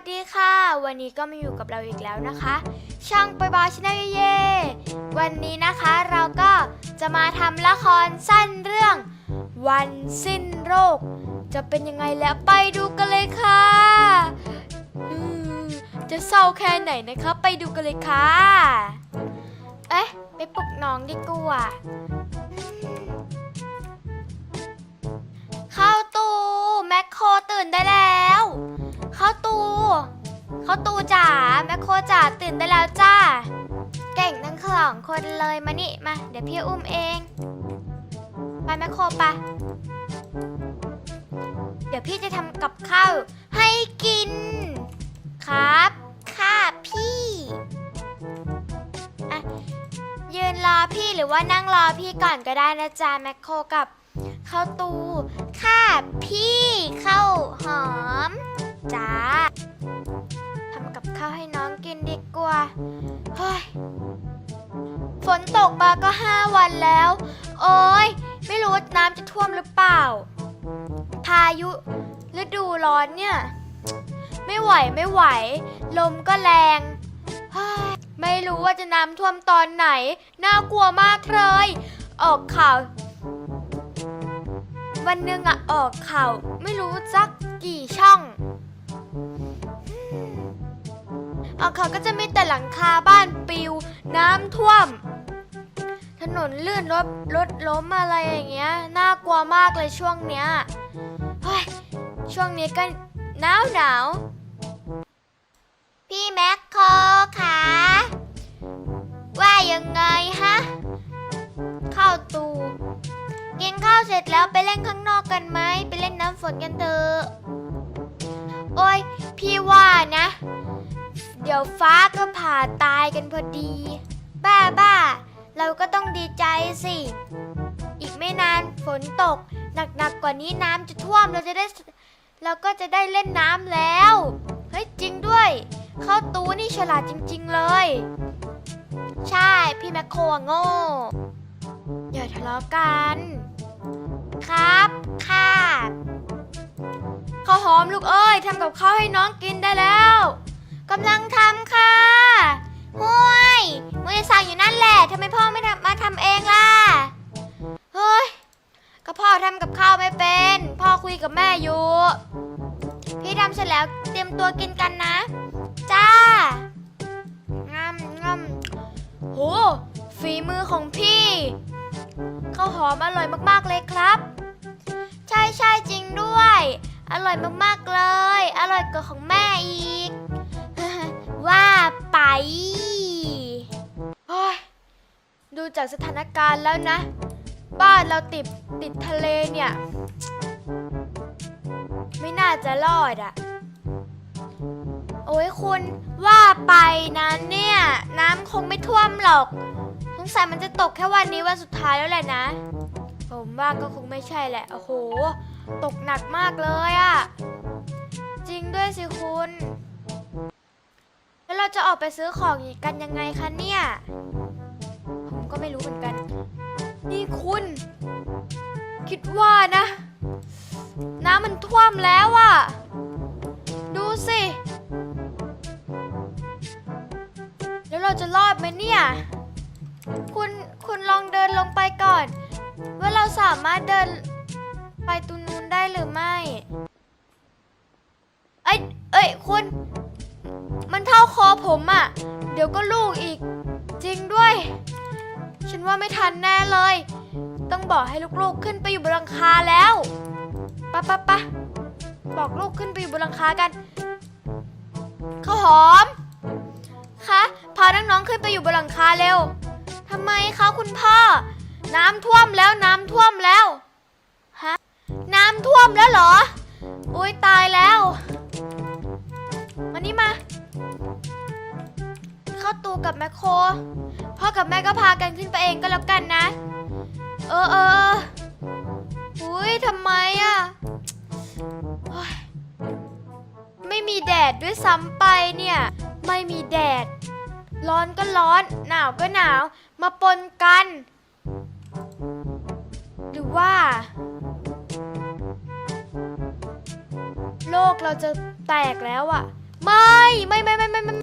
สดีค่ะ วันนี้ก็มาอยู่กับเราอีกแล้วนะคะ ช่างปอยบอชาแนลเย่วันนี้นะคะเราก็จะมาทำละครสั้นเรื่อง วันสิ้นโรค จะเป็นยังไงแล้วไปดูกันเลยค่ะจะเศร้าแค่ไหนนะคะไปดูกันเลยค่ะ เอ๊ะไปปลุกน้องดีกว่า คนเลยมานี่มา เดี๋ยวพี่อุ้มเอง ไปแมคโครไปะเดี๋ยวพี่จะทำกับข้าวให้กิน ครับค่ะพี่อะยืนรอพี่หรือว่านั่งรอพี่ก่อนก็ได้นะจ๊ะแมคโครกับข้าวตูค่ะพี่ ตกมาก็ 5 วันแล้ว โอ้ยไม่รู้ว่าน้ำจะท่วมหรือเปล่า พายุฤดูร้อนเนี่ย ไม่ไหวไม่ไหว ลมก็แรงไม่รู้ว่าจะน้ำท่วมตอนไหน น่ากลัวมากเลย ออกข่าว วันหนึ่งอะออกข่าว ไม่รู้จักกี่ช่องออกข่าวก็จะมีแต่หลังคาบ้านปิว น้ำท่วม ถนนลื่นรถรถล้มอะไรอย่างเงี้ย น่ากลัวมากเลยช่วงเนี้ยเฮ้ยช่วงนี้ก็หนาวหนาวพี่แม็กโคคะว่ายังไงฮะเข้าตูกินข้าวเสร็จแล้วไปเล่นข้างนอกกันไหมไปเล่นน้ำฝนกันเถอะโอ้ยพี่ว่านะ เดี๋ยวฟ้าก็ผ่าตายกันพอดี บ้าบ้า เราก็ต้องดีใจสิ อีกไม่นานฝนตก หนักๆกว่านี้น้ำจะท่วมเราจะได้ เราก็จะได้เล่นน้ำแล้ว เฮ้ยจริงด้วย เข้าตูนี่ฉลาดจริง ๆเลย ใช่พี่แมคโครโง่ อย่าทะเลาะกัน ครับค่ะข้าวหอมลูกเอ้ยทำกับข้าวให้น้องกินได้แล้วกำลังทำค่ะ กับแม่อยู่ พี่ทำเสร็จแล้วเตรียมตัวกินกันนะ จ้างำงำโหฝีมือของพี่ข้าวหอมอร่อยมากๆเลยครับ ใช่ใช่จริงด้วย อร่อยมากๆเลย อร่อยกว่าของแม่อีก ว่าไปดูจากสถานการณ์แล้วนะ บ้านเราติดติดทะเลเนี่ย ไม่น่าจะรอดอะโอ้ยคุณว่าไปนะเนี่ย น้ำคงไม่ท่วมหรอก สงสัยมันจะตกแค่วันนี้วันสุดท้ายแล้วแหละนะ ผมว่าก็คงไม่ใช่แหละ โอ้โห ตกหนักมากเลยอะจริงด้วยสิคุณ แล้วเราจะออกไปซื้อของกันยังไงคะเนี่ย ผมก็ไม่รู้เหมือนกัน นี่คุณ คิดว่านะ มันท่วมแล้วอะดูสิ แล้วเราจะรอดไหมเนี่ย คุณคุณลองเดินลงไปก่อน ว่าเราสามารถเดินไปตรงนู้นได้หรือไม่ เอ้ยเอ้ยคุณ มันเท่าคอผมอะ่ะเดี๋ยวก็ลูกอีก จริงด้วย ฉันว่าไม่ทันแน่เลย ต้องบอกให้ลูกๆขึ้นไปอยู่บนหลังคาแล้วะปะปะบอกลูกขึ้นไปอยู่บนหลังคากันข้าวหอมคะพาน้องๆขึ้นไปอยู่บนหลังคาเร็วทำไมคะคุณพ่อ น้ำท่วมแล้วน้ำท่วมแล้วฮะน้ำท่วมแล้วเหรออุ้ยตายแล้วมานี่มา เข้าตูกับแมคโครพ่อกับแม่ก็พากันขึ้นไปเองก็แล้วกันนะ เออเออ อุ้ยทำไมอะไม่มีแดดด้วยซ้ำไปเนี่ย ไม่มีแดด ร้อนก็ร้อน หนาวก็หนาว มาปนกัน หรือว่า โลกเราจะแตกแล้วอะไม่ ไม่ไม่ไม่ไม่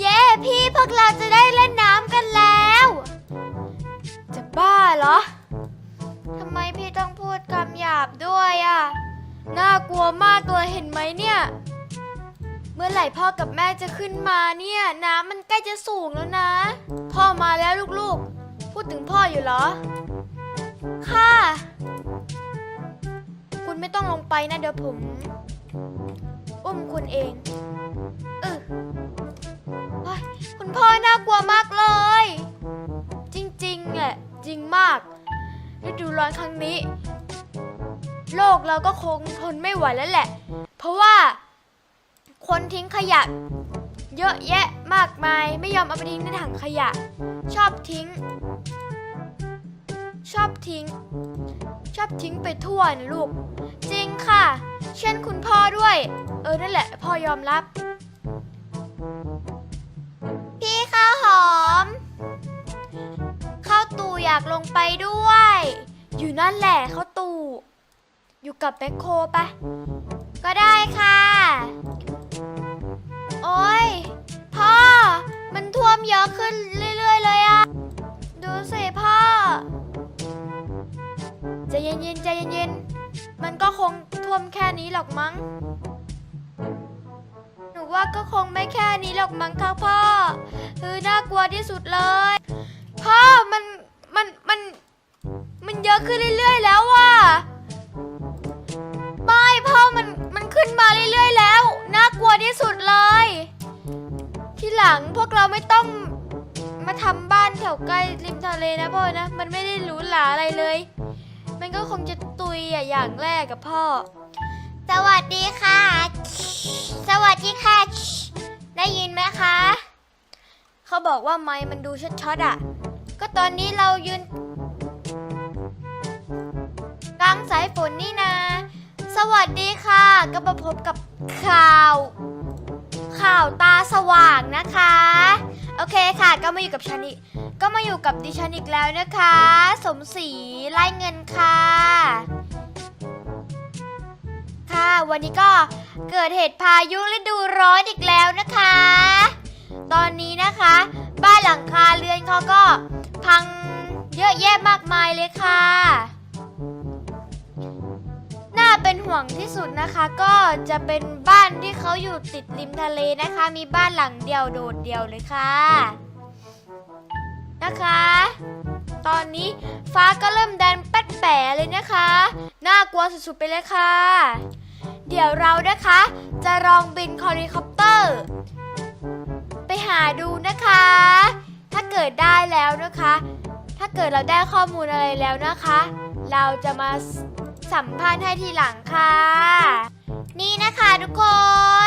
เย้พี่พวกเราจะได้เล่นน้ำกันแล้ว จะบ้าเหรอ หยาบด้วยอะ น่ากลัวมากเลยเห็นไหมเนี่ย เมื่อไหร่พ่อกับแม่จะขึ้นมาเนี่ย น้ำมันใกล้จะสูงแล้วนะ พ่อมาแล้วลูกๆ พูดถึงพ่ออยู่เหรอ ค่ะ คุณไม่ต้องลงไปนะเดี๋ยวผม อุ้มคุณเองเออคุณพ่อน่ากลัวมากเลย จริงๆแหละจริงมากฤดูร้อนครั้งนี้ โลกเราก็คงทนไม่ไหวแล้วแหละ เพราะว่าคนทิ้งขยะ เยอะแยะมากมายไม่ยอมเอาไปทิ้งในถังขยะ ชอบทิ้ง ชอบทิ้ง ชอบทิ้งไปทั่วนะลูก จริงค่ะ เช่นคุณพ่อด้วย เออนั่นแหละ พ่อยอมรับ พี่ข้าวหอม ข้าวตู่อยากลงไปด้วย อยู่นั่นแหละข้าวตู่ อยู่กับแมคโครปะก็ได้ค่ะ โอ้ยพ่อ มันท่วมเยอะขึ้นเรื่อยๆเลยอะดูสิพ่อใจเย็นๆใจเย็นๆมันก็คงท่วมแค่นี้หรอกมั้ง หนูว่าก็คงไม่แค่นี้หรอกมั้งค่ะพ่อ คือน่ากลัวที่สุดเลย พ่อมันมันมันมันเยอะขึ้นเรื่อยๆแล้วว่ะ ขึ้นมาเรื่อยๆแล้ว น่ากลัวที่สุดเลย ที่หลังพวกเราไม่ต้องมาทำบ้านแถวใกล้ริมทะเลนะพ่อนะ มันไม่ได้หรูหราอะไรเลย มันก็คงจะตุยอะอย่างแรกกับพ่อ สวัสดีค่ะ สวัสดีค่ะ ได้ยินไหมคะ เขาบอกว่าไม้มันดูช็อตๆอะ ก็ตอนนี้เรายืนกลางสายฝนนี่นา สวัสดีค่ะ ก็มาพบกับข่าว ข่าวตาสว่างนะคะ โอเคค่ะ ก็มาอยู่กับฉันอีกก็มาอยู่กับดิฉันอีกแล้วนะคะ สมศรีไล่เงินค่ะ ค่ะ วันนี้ก็เกิดเหตุพายุฤดูร้อนอีกแล้วนะคะ ตอนนี้นะคะ บ้านหลังคาเรือนเขาก็พังเยอะแยะมากมายเลยค่ะ เป็นห่วงที่สุดนะคะก็จะเป็นบ้านที่เขาอยู่ติดริมทะเลนะคะ มีบ้านหลังเดียวโดดเดียวเลยค่ะ นะคะ ตอนนี้ฟ้าก็เริ่มแดนแป๊ดแป๋เลยนะคะ น่ากลัวสุดๆไปเลยค่ะ เดี๋ยวเรานะคะ จะลองบินเฮลิคอปเตอร์ ไปหาดูนะคะ ถ้าเกิดได้แล้วนะคะ ถ้าเกิดเราได้ข้อมูลอะไรแล้วนะคะ เราจะมา สัมภาษณ์ให้ทีหลังค่ะ นี่นะคะทุกค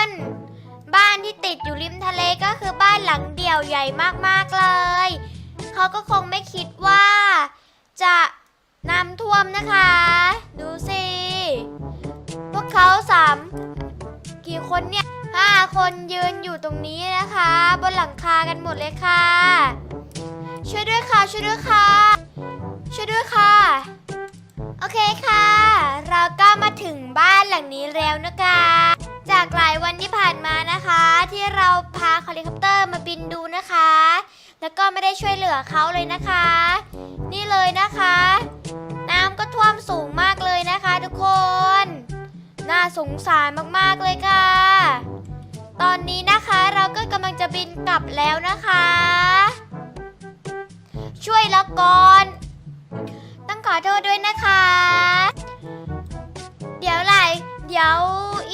น บ้านที่ติดอยู่ริมทะเลก็คือบ้านหลังเดี่ยวใหญ่มากๆเลย เขาก็คงไม่คิดว่า จะน้ำท่วมนะคะ ดูสิ พวกเขาสามกี่คนเนี่ยห้าคนยืนอยู่ตรงนี้นะคะ บนหลังคากันหมดเลยค่ะ ช่วยด้วยค่ะ ช่วยด้วยค่ะ ช่วยด้วยค่ะ เคค่ะ เราก็มาถึงบ้านหลังนี้แล้วนะคะ จากหลายวันที่ผ่านมานะคะ ที่เราพาเฮลิคอปเตอร์มาบินดูนะคะ แล้วก็ไม่ได้ช่วยเหลือเขาเลยนะคะ นี่เลยนะคะ น้ำก็ท่วมสูงมากเลยนะคะ ทุกคน น่าสงสารมากๆเลยค่ะ ตอนนี้นะคะเราก็กำลังจะบินกลับแล้วนะคะ ช่วยละก่อน องขอโทษด้วยนะคะ เดี๋ยวไหลเดี๋ยว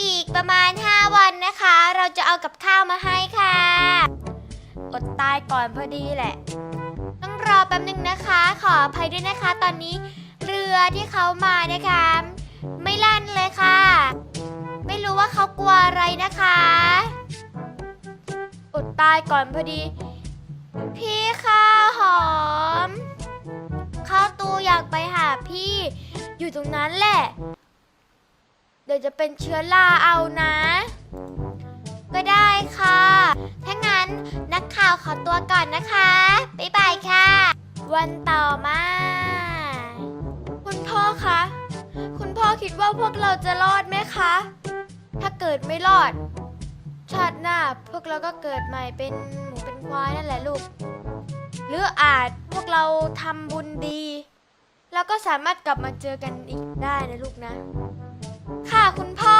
อีกประมาณ 5 วันนะคะ เราจะเอากับข้าวมาให้ค่ะ อดตายก่อนพอดีแหละ ต้องรอแป๊บนึงนะคะ ขออภัยด้วยนะคะ ตอนนี้เรือที่เขามานะคะ ไม่ลั่นเลยค่ะ ไม่รู้ว่าเขากลัวอะไรนะคะ อดตายก่อนพอดี อยู่ตรงนั้นแหละ เดี๋ยวจะเป็นเชื้อราเอานะ ก็ได้ค่ะ ถ้างั้นนักข่าวขอตัวก่อนนะคะ บ๊ายบายค่ะ วันต่อมา คุณพ่อคะ คุณพ่อคิดว่าพวกเราจะรอดไหมคะ ถ้าเกิดไม่รอด ชาติหน้าพวกเราก็เกิดใหม่เป็นหมูเป็นควายนั่นแหละลูก หรืออาจพวกเรา แล้วก็สามารถกลับมาเจอกันอีกได้นะลูกนะ ค่ะคุณพ่อ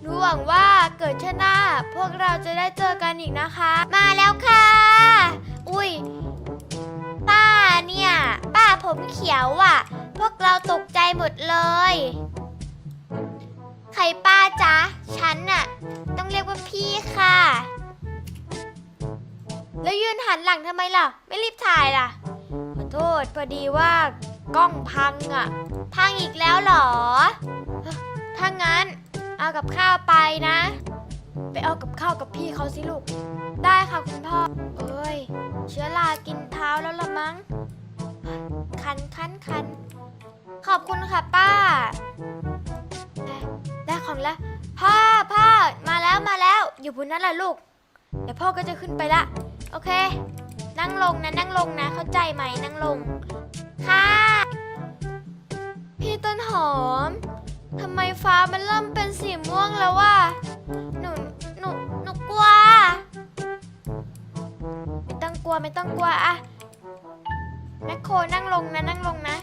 หนูหวังว่าเกิดชาติหน้า พวกเราจะได้เจอกันอีกนะคะ มาแล้วค่ะ อุ้ยป้าเนี่ย ป้าผมเขียวอะ พวกเราตกใจหมดเลย ใครป้าจ๊ะ ฉันน่ะ ต้องเรียกว่าพี่ค่ะ แล้วยืนหันหลังทำไมล่ะ ไม่รีบถ่ายล่ะ ขอโทษพอดีว่า กล้องพังอะ พังอีกแล้วเหรอ ถ้างั้นเอากับข้าวไปนะ ไปเอากับข้าวกับพี่เขาสิลูก ได้ค่ะคุณพ่อ เอ้ย เชื้อรากินเท้าแล้วละมั้ง คันคันคัน ขอบคุณค่ะป้า ได้ได้ของแล้ว พ่อพ่อมาแล้วมาแล้ว อยู่บนนั้นแหละลูก เดี๋ยวพ่อก็จะขึ้นไปละ โอเค นั่งลงนะนั่งลงนะ เข้าใจไหมนั่งลง ค่ะ พี่ต้นหอมทำไมฟ้ามันเริ่มเป็นสีม่วงแล้ววะหนูหนูหนูกลัว ไม่ต้องกลัวไม่ต้องกลัวอะแมคโครนั่งลงนะนั่งลงนะ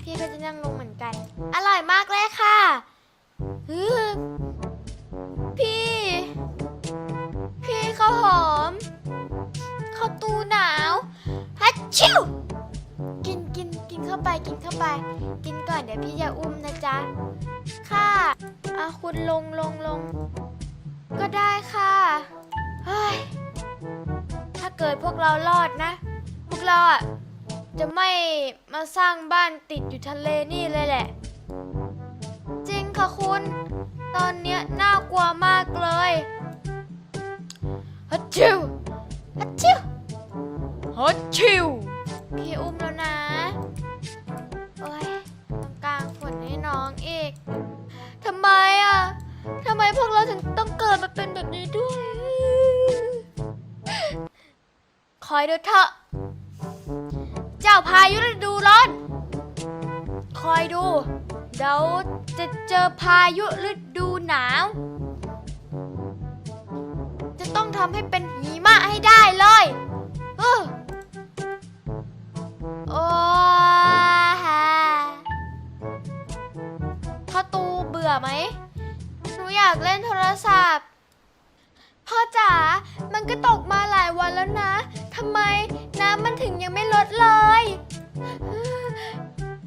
พี่ก็จะนั่งลงเหมือนกัน อร่อยมากเลยค่ะฮือพี่ พี่ข้าวหอมข้าวตูหนาวฮัชชิว กินกินกินเข้าไปกินเข้าไป กินก่อนเดี๋ยวพี่จะอุ้มนะจ๊ะ ค่ะอะคุณลงลงลง ก็ได้ค่ะเฮ้ยถ้าเกิดพวกเรารอดนะ พวกเราอะจะไม่มาสร้างบ้านติดอยู่ทะเลนี่เลยแหละ จริงค่ะคุณ ตอนเนี้ยน่ากลัวมากเลยฮัชชิวฮัชชิวฮัชชิว พี่อุ้มแล้วนะ โอ้ยต้องกลางฝนให้น้องอีกทำไมอะทำไมพวกเราถึงต้องเกิดมาเป็นแบบนี้ด้วย คอยดูเถอะ เจ้าพายุฤดูร้อน คอยดูเดี๋ยวจะเจอพายุฤดูหนาว จะต้องทำให้เป็นหิมะให้ได้เลย เออ โอ้ฮะพ่อตูเบื่อไหมหนูอยากเล่นโทรศัพท์ พ่อจ๋า มันก็ตกมาหลายวันแล้วนะทำไมน้ำมันถึงยังไม่ลดเลย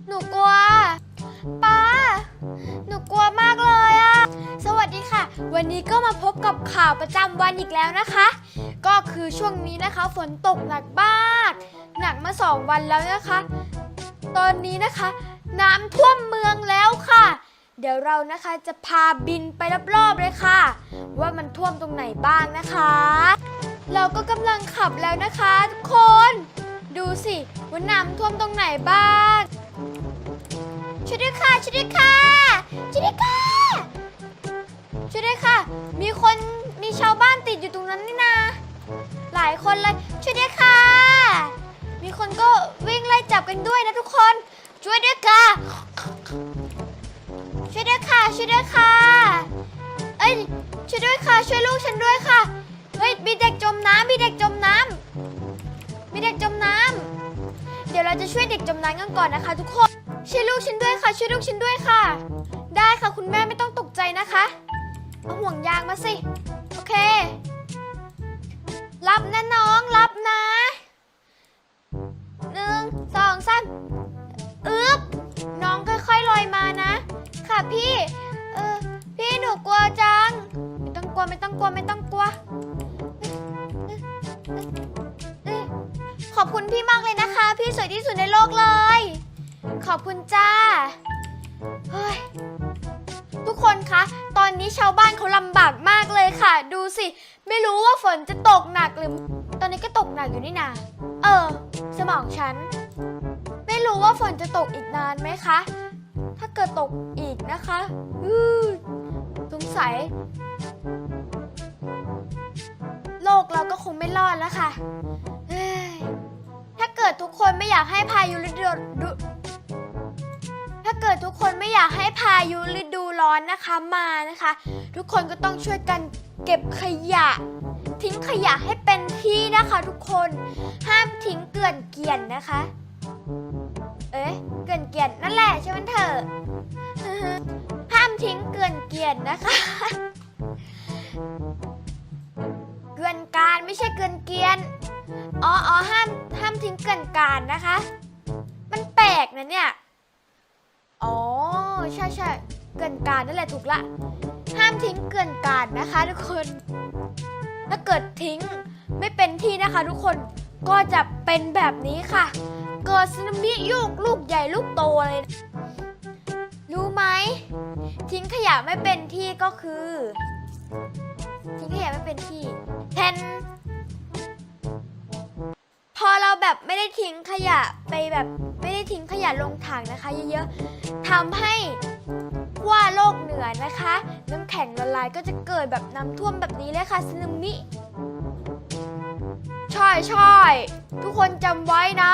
หนูกลัวป้า หนูกลัวมากเลยอะสวัสดีค่ะ วันนี้ก็มาพบกับข่าวประจำวันอีกแล้วนะคะ ก็คือช่วงนี้นะคะฝนตกหนักมากห นักมาสองวันแล้วนะคะ ตอนนี้นะคะ น้ำท่วมเมืองแล้วค่ะ เดี๋ยวเรานะคะจะพาบินไปรอบๆเลยค่ะ ว่ามันท่วมตรงไหนบ้างนะคะ เราก็กำลังขับแล้วนะคะทุกคน ดูสิว่าน้ำท่วมตรงไหนบ้างช่วยด้วยค่ะช่วยด้วยค่ะช่วยด้วยค่ะช่วยด้วยค่ะ มีคนมีชาวบ้านติดอยู่ตรงนั้นนี่นาหลายคนเลยช่วยด้วยค่ะ มีคนก็วิ่งไล่จับกันด้วยนะทุกคน ช่วยด้วยค่ะ ช่วยด้วยค่ะ ช่วยด้วยค่ะ เอ้ย ช่วยด้วยค่ะ ช่วยลูกฉันด้วยค่ะ เฮ้ย มีเด็กจมน้ำมีเด็กจมน้ำมีเด็กจมน้ำเดี๋ยวเราจะช่วยเด็กจมน้ำกันก่อนนะคะ ทุกคน ช่วยลูกฉันด้วยค่ะ ช่วยลูกฉันด้วยค่ะ ได้ค่ะคุณแม่ไม่ต้องตกใจนะคะเอาห่วงยางมาสิ โอเค รับนะน้อง รับนะ สองสามอึ๊บน้องค่อยๆลอยมานะ ค่ะพี่ เออ พี่หนูกลัวจัง ไม่ต้องกลัวไม่ต้องกลัวไม่ต้องกลัว ขอบคุณพี่มากเลยนะคะ พี่สวยที่สุดในโลกเลย ขอบคุณจ้า เฮ้ยทุกคนคะ ตอนนี้ชาวบ้านเขาลำบากมากเลยค่ะ ดูสิ ไม่รู้ว่าฝนจะตกหนักหรือ ตอนนี้ก็ตกหนักอยู่นี่นา เออ สมองฉัน รู้ว่าฝนจะตกอีกนานไหมคะ ถ้าเกิดตกอีกนะคะสงสัย โลกเราก็คงไม่รอดแล้วค่ะ ถ้าเกิดทุกคนไม่อยากให้พายุฤดูถ้าเกิดทุกคนไม่อยากให้พายุฤดูร้อนนะคะมานะคะ ทุกคนก็ต้องช่วยกันเก็บขยะ ทิ้งขยะให้เป็นที่นะคะทุกคน ห้ามทิ้งเกลื่อนเกลียนนะคะ เอ๊ะ เกินเกียนนั่นแหละใช่ไหมเถอะห้ามทิ้งเกินเกียนนะคะ เกินการไม่ใช่เกินเกียนอ๋อออห้ามห้ามทิ้งเกินการนะคะ มันแปลกนะเนี่ย อ๋อ ใช่ใช่เกินการนั่นแหละถูกละ ห้ามทิ้งเกินการนะคะทุกคน ถ้าเกิดทิ้งไม่เป็นที่นะคะทุกคนก็จะเป็นแบบนี้ค่ะ เกิดสึนามิยุกลูกใหญ่ลูกโตเลย รู้ไหม ทิ้งขยะไม่เป็นที่ก็คือ ทิ้งขยะไม่เป็นที่แทนพอเราแบบไม่ได้ทิ้งขยะไปแบบไม่ได้ทิ้งขยะลงถังนะคะเยอะๆทำให้ว่าโลกเหนือนะคะน้ำแข็งละลายก็จะเกิดแบบน้ำท่วมแบบนี้เลยค่ะสึนามิใช่ใช่ทุกคนจำไว้นะ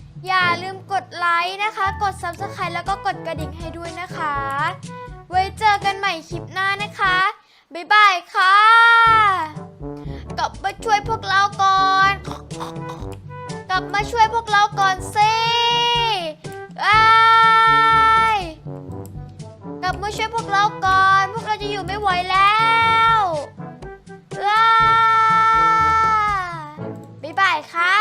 อย่าลืมกดไลค์นะคะ กด Subscribe แล้วก็กดกระดิ่งให้ด้วยนะคะ ไว้เจอกันใหม่คลิปหน้านะคะ บ๊ายบายค่ะกลับมาช่วยพวกเราก่อน กลับมาช่วยพวกเราก่อนสิบายกลับมาช่วยพวกเราก่อน พวกเราจะอยู่ไม่ไหวแล้วลาบ๊ายบายค่ะ